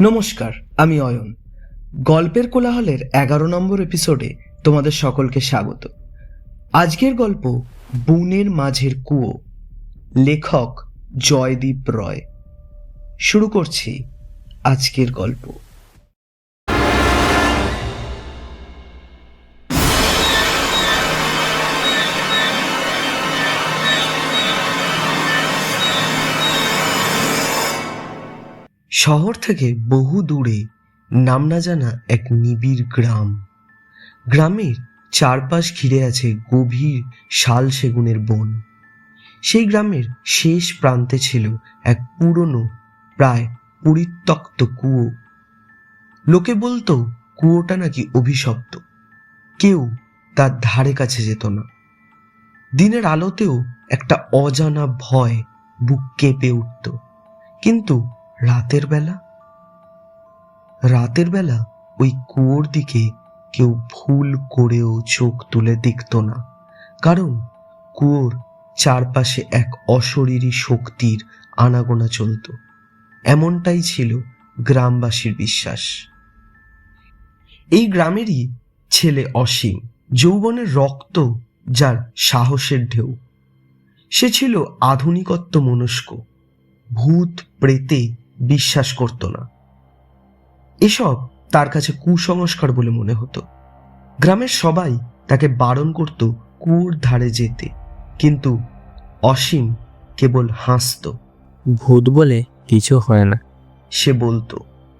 নমস্কার, আমি অয়ন। গল্পের কোলাহলের এগারো নম্বর এপিসোডে তোমাদের সকলকে স্বাগত। আজকের গল্প বুনের মাঝের কুয়ো। লেখক জয়দীপ রয়। শুরু করছি আজকের গল্প। শহর থেকে বহু দূরে নাম না জানা এক নিবিড় গ্রাম। গ্রামের চারপাশ ঘিরে আছে গভীর শাল সেগুনের বন। সেই গ্রামের শেষ প্রান্তে ছিল এক পুরনো, প্রায় পরিত্যক্ত কুয়ো। লোকে বলতো, কুয়োটা নাকি অভিশপ্ত। কেউ তার ধারে কাছে যেত না। দিনের আলোতেও একটা অজানা ভয় বুক কেঁপে উঠত। কিন্তু রাতের বেলা? রাতের বেলা ওই কুয়োর দিকে কেউ ভুল করেও চোখ তুলে দেখত না, কারণ কুয়োর চারপাশে এক অশরীরী শক্তির আনাগোনা চলত। এমনটাই ছিল গ্রামবাসীর বিশ্বাস। এই গ্রামেরই ছেলে অসীম, যৌবনের রক্ত যার সাহসের ঢেউ। সে ছিল আধুনিকত্ব মনস্ক ভূত প্রেতে বিশ্বাস করত না। এসব তার কাছে কুসংস্কার বলে মনে হতো। গ্রামের সবাই তাকে বারণ করত কুয়োর ধারে যেতে কিন্তু অসীম কেবল হাসত। ভূত বলে কিছু হয় না। সে বলতো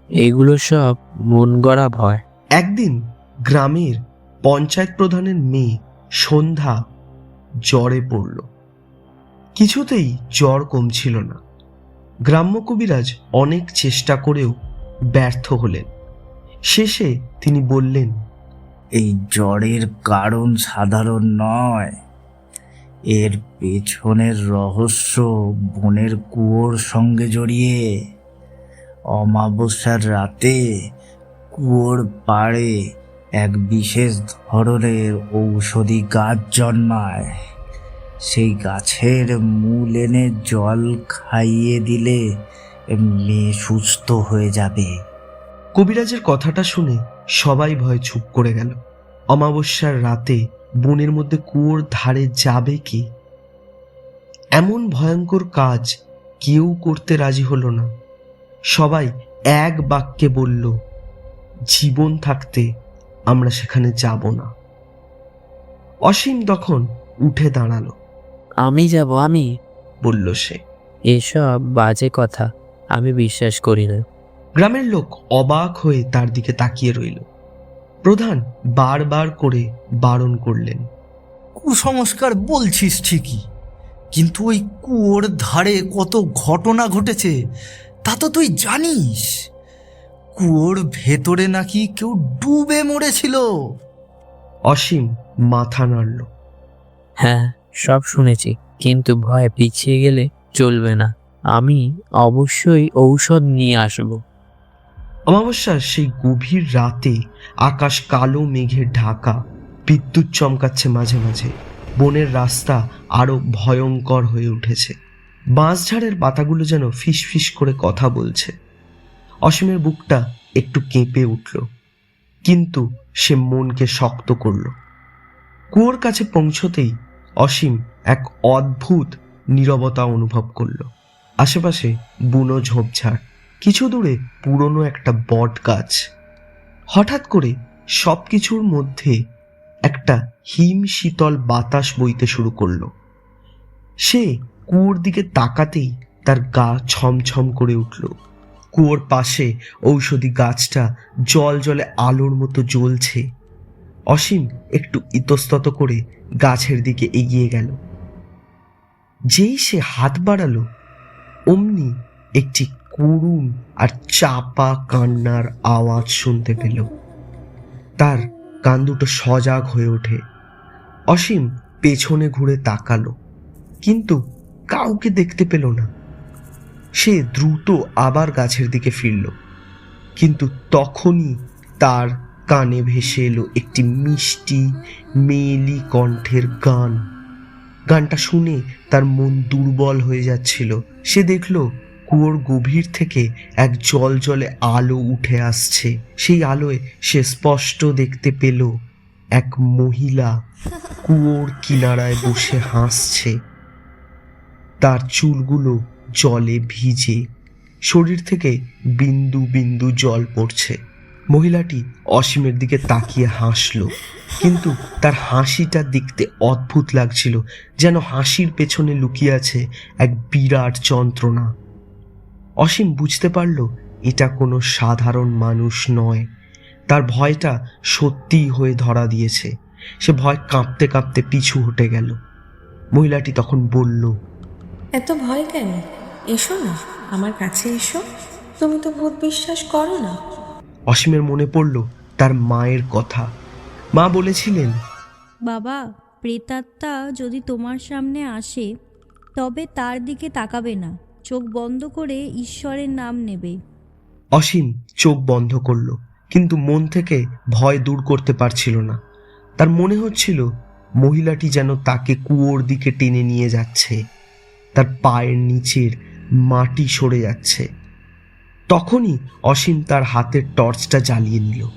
এগুলো সব মন গড়া ভয়। একদিন গ্রামের পঞ্চায়েত প্রধানের মেয়ে সন্ধ্যা জ্বরে পড়ল। কিছুতেই জ্বর কমছিল না। গ্রাম্য কবিরাজ অনেক চেষ্টা করেও ব্যর্থ হলেন। শেষে তিনি বললেন, এই জ্বরের কারণ সাধারণ নয়। এর পেছনের রহস্য বনের কুয়োর সঙ্গে জড়িয়ে অমাবস্যার রাতে কুয়োর পাড়ে এক বিশেষ ধরনের ঔষধি গাছ জন্মায়। সেই গাছের মূল এনে জল খাইয়ে দিলে মেয়ে সুস্থ হয়ে যাবে। কবিরাজের কথাটা শুনে সবাই ভয় চুপ করে গেল। অমাবস্যার রাতে বনের মধ্যে কুয়োর ধারে যাবে কি? এমন ভয়ঙ্কর কাজ কেউ করতে রাজি হলো না। সবাই এক বাক্যে বলল, জীবন থাকতে আমরা সেখানে যাব না। অসীম তখন উঠে দাঁড়াল। আমি যাব আমি? বলল সে। এসব বাজে কথা আমি বিশ্বাস করি না। গ্রামের লোক অবাক হয়ে তার দিকে তাকিয়ে রইল। প্রধান বারবার করে বারণ করলেন। কুসংস্কার বলছিস ঠিকই কিন্তু ওই কুয়োর ধারে কত ঘটনা ঘটেছে তা তো তুই জানিস। কুয়োর ভেতরে নাকি কেউ ডুবে মরেছিল। অসীম মাথা নাড়ল। হ্যাঁ সব শুনেছি, কিন্তু ভয় পিছিয়ে গেলে চলবে না। আমি অবশ্যই ঔষধ নিয়ে আসব। অমাবস্যার সেই গভীর রাতে আকাশ কালো মেঘের ঢাকা, বিদ্যুৎ চমকাচ্ছে মাঝে মাঝে, বনের রাস্তা আরও ভয়ঙ্কর হয়ে উঠেছে। বাঁশঝাড়ের পাতাগুলো যেন ফিস ফিস করে কথা বলছে। অসীমের বুকটা একটু কেঁপে উঠল, কিন্তু সে মনকে শক্ত করল। কুয়োর কাছে পৌঁছতেই অসীম এক অদ্ভুত নীরবতা অনুভব করল। আশেপাশে বুনো ঝোপঝাড়, কিছু দূরে পুরনো একটা বট গাছ। হঠাৎ করে সব কিছুর মধ্যে একটা হিম শীতল বাতাস বইতে শুরু করল। সে কুয়োর দিকে তাকাতেই তার গা ছমছম করে উঠল। কুয়োর পাশে ঔষধি গাছটা জল জলে আলোর মতো জ্বলছে। অসীম একটু ইতস্তত করে গাছের দিকে এগিয়ে গেল। যেই সে হাত বাড়ালো, অমনি একটি করুণ আর চাপা কান্নার আওয়াজ শুনতে পেল। তার কান দুটো সজাগ হয়ে ওঠে। অসীম পেছনে ঘুরে তাকালো, কিন্তু কাউকে দেখতে পেল না। সে দ্রুত আবার গাছের দিকে ফিরল, কিন্তু তখনই তার কানে ভেসে এলো একটি মিষ্টি, মেয়েলি কণ্ঠের গান। গানটা শুনে তার মন দুর্বল হয়ে যাচ্ছিল। সে দেখল কুয়োর গভীর থেকে এক জল জলে আলো উঠে আসছে। সেই আলোয় সে স্পষ্ট দেখতে পেল এক মহিলা কুয়োর কিনারায় বসে হাসছে। তার চুলগুলো জলে ভিজে, শরীর থেকে বিন্দু বিন্দু জল পড়ছে। মহিলাটি অসীমের দিকে তাকিয়ে হাসল, কিন্তু তার হাসিটা দেখতে অদ্ভুত লাগছিল, যেন হাসির পেছনে লুকিয়ে আছে এক বিরাট যন্ত্রণা। অসীম বুঝতে পারল, এটা কোনো সাধারণ মানুষ নয়। তার ভয়টা সত্যিই হয়ে ধরা দিয়েছে। সে ভয় কাঁপতে কাঁপতে পিছু হটে গেল। মহিলাটি তখন বলল, এত ভয় কেন? এসো না, আমার কাছে এসো। তুমি তো ভূত বিশ্বাস করো না। অসীমের মনে পড়ল তার মায়ের কথা। মা বলেছিলেন বাবা প্রেতাত্মা যদি তোমার সামনে আসে তবে তার দিকে তাকাবে না। চোখ বন্ধ করে ঈশ্বরের নাম নেবে। অসীম চোখ বন্ধ করল কিন্তু মন থেকে ভয় দূর করতে পারছিল না। তার মনে হচ্ছিল মহিলাটি যেন তাকে কুয়োর দিকে টেনে নিয়ে যাচ্ছে। তার পায়ের নিচের মাটি সরে যাচ্ছে। তখনই অসীম তার হাতের টর্চটা জ্বালিয়ে নিল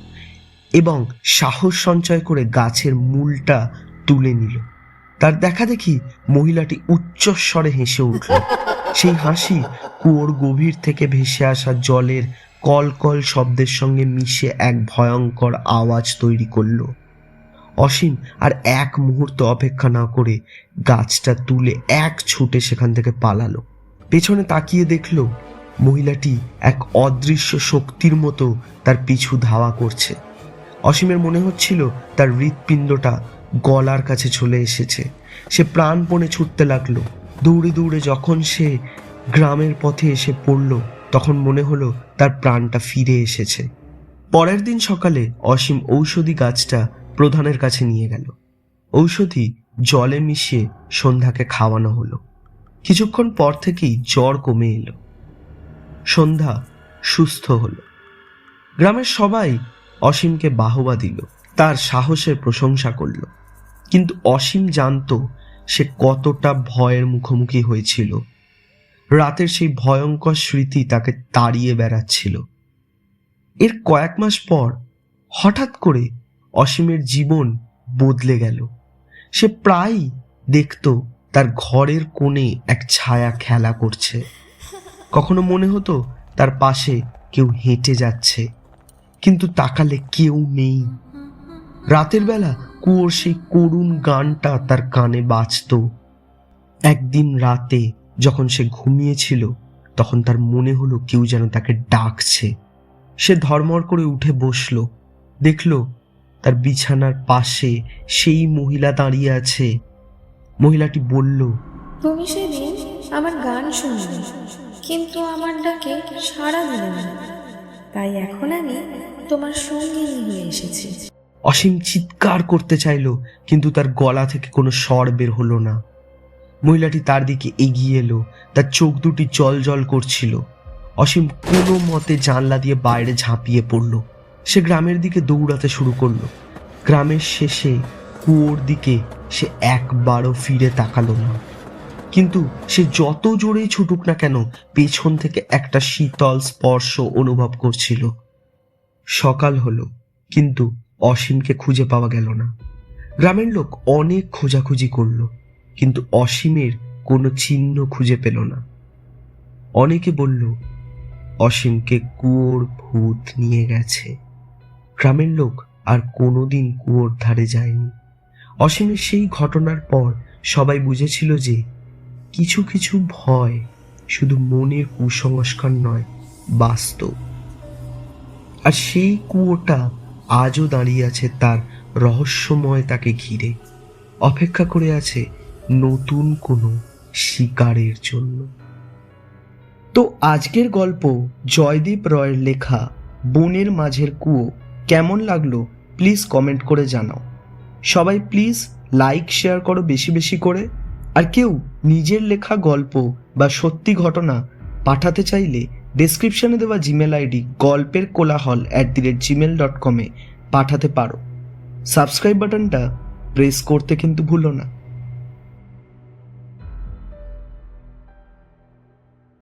এবং সাহস সঞ্চয় করে গাছের মূলটা তুলে নিল। তার দেখা দেখি মহিলাটি উচ্চস্বরে হেসে উঠল। সেই হাসি কুয়োর গভীর থেকে ভেসে আসা জলের কলকল শব্দের সঙ্গে মিশে এক ভয়ঙ্কর আওয়াজ তৈরি করল। অসীম আর এক মুহূর্ত অপেক্ষা না করে গাছটা তুলে এক ছুটে সেখান থেকে পালালো। পেছনে তাকিয়ে দেখল মহিলাটি এক অদৃশ্য শক্তির মতো তার পিছু ধাওয়া করছে। অসীমের মনে হচ্ছিল তার হৃৎপিণ্ডটা গলার কাছে চলে এসেছে। সে প্রাণপণে ছুটতে লাগল। দৌড়ে দৌড়ে যখন সে গ্রামের পথে এসে পড়ল, তখন মনে হলো তার প্রাণটা ফিরে এসেছে। পরের দিন সকালে অসীম ঔষধি গাছটা প্রধানের কাছে নিয়ে গেল। ঔষধি জলে মিশিয়ে সন্ধ্যাকে খাওয়ানো হলো। কিছুক্ষণ পর থেকেই জ্বর কমে এলো। সন্ধ্যা সুস্থ হলো। গ্রামের সবাই অসীমকে বাহবা দিল, তার সাহসের প্রশংসা করল। কিন্তু অসীম জানতো সে কতটা ভয়ের মুখোমুখি হয়েছিল। রাতের সেই ভয়ঙ্কর স্মৃতি তাকে তাড়িয়ে বেড়াচ্ছিল। এর কয়েক মাস পর হঠাৎ করে অসীমের জীবন বদলে গেল। সে প্রায়ই দেখত তার ঘরের কোণে এক ছায়া খেলা করছে। কখনো মনে হতো তার পাশে কেউ হেঁটে যাচ্ছে, কিন্তু তাকালে কেউ নেই। রাতের বেলা কুয়োর সেই করুণ গানটা তার কানে বাজত। একদিন রাতে যখন সে ঘুমিয়েছিল, তখন তার মনে হলো কেউ যেন তাকে ডাকছে। সে ধর্মর করে উঠে বসল, দেখল তার বিছানার পাশে সেই মহিলা দাঁড়িয়ে আছে। মহিলাটি বলল, তুমি সেদিন আমার গান শুনলে। কিন্তু আমার ডাকে সাড়া দিলে না। তাই এখন আমি তোমার সঙ্গিনী হয়ে এসেছি। অসীম চিৎকার করতে চাইলো, কিন্তু তার গলা থেকে কোনো স্বর বের হলো না। মহিলাটি তার দিকে এগিয়ে এলো, তার চোখ দুটি জল জল করছিল। অসীম কোনো মতে জানলা দিয়ে বাইরে ঝাঁপিয়ে পড়ল। সে গ্রামের দিকে দৌড়াতে শুরু করল। গ্রামের শেষে কুয়োর দিকে সে একবারও ফিরে তাকালো না। কিন্তু সে যত জোরেই ছুটুক না কেন, পেছন থেকে একটা শীতল স্পর্শ অনুভব করছিল। সকাল হলো, কিন্তু অসীমকে খুঁজে পাওয়া গেল না। গ্রামের লোক অনেক খোঁজাখুঁজি করল, কিন্তু অসীমের কোনো চিহ্ন খুঁজে পেল না। অনেকে বলল, অসীমকে কুয়োর ভূত নিয়ে গেছে। গ্রামের লোক আর কোনোদিন কুয়োর ধারে যায়নি। অসীমের সেই ঘটনার পর সবাই বুঝেছিল যে কিছু কিছু ভয় শুধু মনের কুসংস্কার নয়, বাস্তব। আর সেই কুয়োটা আজও দাঁড়িয়ে আছে তার রহস্যময় তাকে ঘিরে। অপেক্ষা করে আছে নতুন কোনো শিকারের জন্য। তো আজকের গল্প জয়দীপ রয়ের লেখা বনের মাঝের কুয়ো কেমন লাগল প্লিজ কমেন্ট করে জানাও। সবাই প্লিজ লাইক, শেয়ার করো বেশি বেশি করে। আর কেউ নিজের লেখা গল্প বা সত্যি ঘটনা পাঠাতে চাইলে ডেসক্রিপশনে দেওয়া জিমেল আইডি গল্পের কোলাহল at the rate Gmail dot কমে পাঠাতে পারো। সাবস্ক্রাইব বাটনটা প্রেস করতে কিন্তু ভুলো না।